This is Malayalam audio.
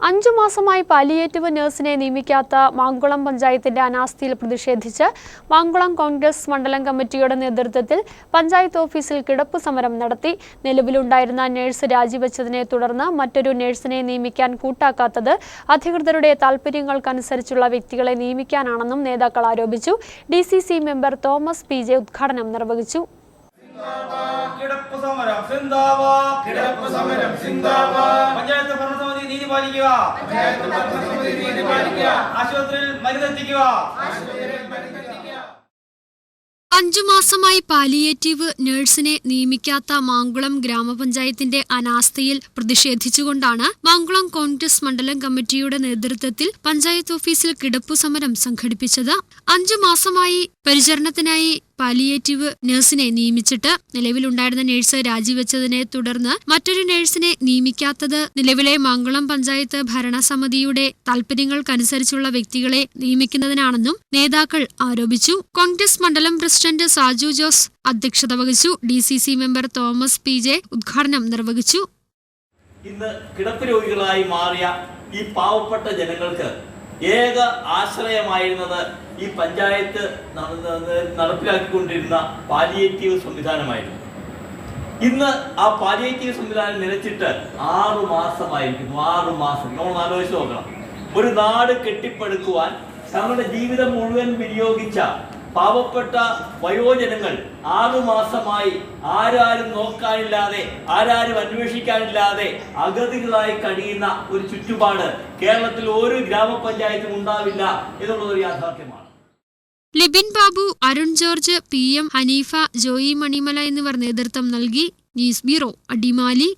അഞ്ചു മാസമായി പാലിയേറ്റീവ് നഴ്സിനെ നിയമിക്കാത്ത മാങ്കുളം പഞ്ചായത്തിന്റെ അനാസ്ഥയിൽ പ്രതിഷേധിച്ച് മാങ്കുളം കോൺഗ്രസ് മണ്ഡലം കമ്മിറ്റിയുടെ നേതൃത്വത്തിൽ പഞ്ചായത്ത് ഓഫീസിൽ കിടപ്പ് സമരം നടത്തി. നിലവിലുണ്ടായിരുന്ന നഴ്സ് രാജിവെച്ചതിനെ തുടർന്ന് മറ്റൊരു നഴ്സിനെ നിയമിക്കാൻ കൂട്ടാക്കാത്തത് അധികൃതരുടെ താൽപര്യങ്ങൾക്കനുസരിച്ചുള്ള വ്യക്തികളെ നിയമിക്കാനാണെന്നും നേതാക്കൾ ആരോപിച്ചു. D member Thomas P J ഉദ്ഘാടനം നിർവഹിച്ചു. കിടപ്പ് സമരം സിന്ദാബാദ്. കിടപ്പ് സമരം സിന്ദാബാദ്. പഞ്ചായത്ത് ഭരണസമിതി മരുന്നെത്തിക്കുക ആശുപത്രിയിൽ മരുന്നെത്തിക്കുക. അഞ്ചു മാസമായി പാലിയേറ്റീവ് നഴ്സിനെ നിയമിക്കാത്ത മാങ്കുളം ഗ്രാമപഞ്ചായത്തിന്റെ അനാസ്ഥയിൽ പ്രതിഷേധിച്ചുകൊണ്ടാണ് മാങ്കുളം കോൺഗ്രസ് മണ്ഡലം കമ്മിറ്റിയുടെ നേതൃത്വത്തിൽ പഞ്ചായത്ത് ഓഫീസിൽ കിടപ്പു സമരം സംഘടിപ്പിച്ചത്. അഞ്ചു മാസമായി പരിചരണത്തിനായി പാലിയേറ്റീവ് നഴ്സിനെ നിയമിച്ചിട്ട് നിലവിലുണ്ടായിരുന്ന നഴ്സ് രാജിവെച്ചതിനെ തുടർന്ന് മറ്റൊരു നഴ്സിനെ നിയമിക്കാത്തത് നിലവിലെ മംഗളം പഞ്ചായത്ത് ഭരണസമിതിയുടെ താൽപര്യങ്ങൾക്കനുസരിച്ചുള്ള വ്യക്തികളെ നിയമിക്കുന്നതിനാണെന്നും നേതാക്കൾ ആരോപിച്ചു. കോൺഗ്രസ് മണ്ഡലം പ്രസിഡന്റ് സാജു ജോസ് അധ്യക്ഷത വഹിച്ചു. D C C member Thomas P J ഉദ്ഘാടനം നിർവഹിച്ചു. ഇന്ന് കിടപ്പ് രോഗികളായി മാറിയ ഈ പാവപ്പെട്ട ജനങ്ങൾക്ക് ഏക ആശ്രയമായിരുന്നത് ഈ പഞ്ചായത്ത് നടപ്പിലാക്കിക്കൊണ്ടിരുന്ന പാലിയേറ്റീവ് സംവിധാനമായിരുന്നു. ഇന്ന് ആ പാലിയേറ്റീവ് സംവിധാനം നിലച്ചിട്ട് ആറു മാസമായിരിക്കുന്നു. ആറു മാസം. നമ്മൾ ആലോചിച്ച് നോക്കണം. ഒരു നാട് കെട്ടിപ്പടുക്കുവാൻ തങ്ങളുടെ ജീവിതം മുഴുവൻ വിനിയോഗിച്ച പാവപ്പെട്ട വയോജനങ്ങൾ ആറു മാസമായി ആരാരും നോക്കാനില്ലാതെ ആരാരും അന്വേഷിക്കാനില്ലാതെ അഗതികളായി കഴിയുന്ന ഒരു ചുറ്റുപാട് കേരളത്തിൽ ഒരു ഗ്രാമപഞ്ചായത്തും ഉണ്ടാവില്ല എന്നുള്ളത് ഒരു യാഥാർത്ഥ്യമാണ്. Libin Babu Arun George P M Haneefa Joy Manimala എന്നിവർ നേതൃത്വം നൽകി ന്യൂസ് ബ്യൂറോ അടിമാലി.